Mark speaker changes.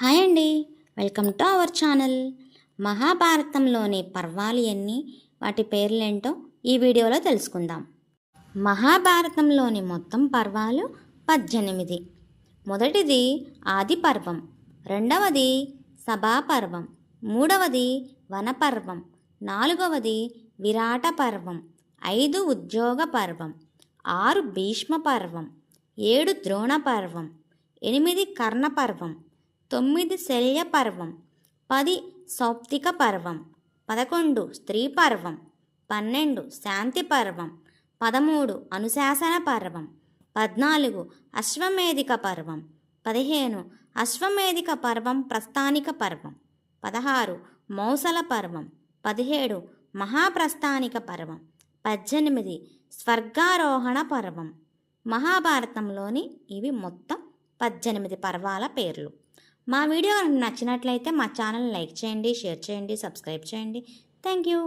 Speaker 1: Hi అండి. Welcome to our channel. మహాభారతంలోని పర్వాలు ఎన్ని? వాటి పేర్లేంటో ఈ వీడియోలో తెలుసుకుందాం. మహాభారతంలోని మొత్తం పర్వాలు పద్దెనిమిది. మొదటిది ఆది పర్వం రెండవది సభాపర్వం మూడవది వనపర్వం నాలుగవది విరాట పర్వం ఐదు ఉద్యోగ పర్వం ఆరు భీష్మ పర్వం ఏడు ద్రోణ పర్వం ఎనిమిది కర్ణ పర్వం తొమ్మిది శల్య పర్వం పది సౌప్తిక పర్వం పదకొండు స్త్రీ పర్వం పన్నెండు శాంతి పర్వం పదమూడు అనుశాసన పర్వం పద్నాలుగు అశ్వమేధిక పర్వం పదిహేను అశ్వమేధిక పర్వం ప్రస్థానిక పర్వం పదహారు మౌసల పర్వం పదిహేడు మహాప్రస్థానిక పర్వం పద్దెనిమిది స్వర్గారోహణ పర్వం. మహాభారతంలోని ఇవి మొత్తం పద్దెనిమిది పర్వాల పేర్లు. మా వీడియో నచ్చినట్లయితే మా ఛానల్ లైక్ చేయండి షేర్ చేయండి సబ్స్క్రైబ్ చేయండి. Thank you.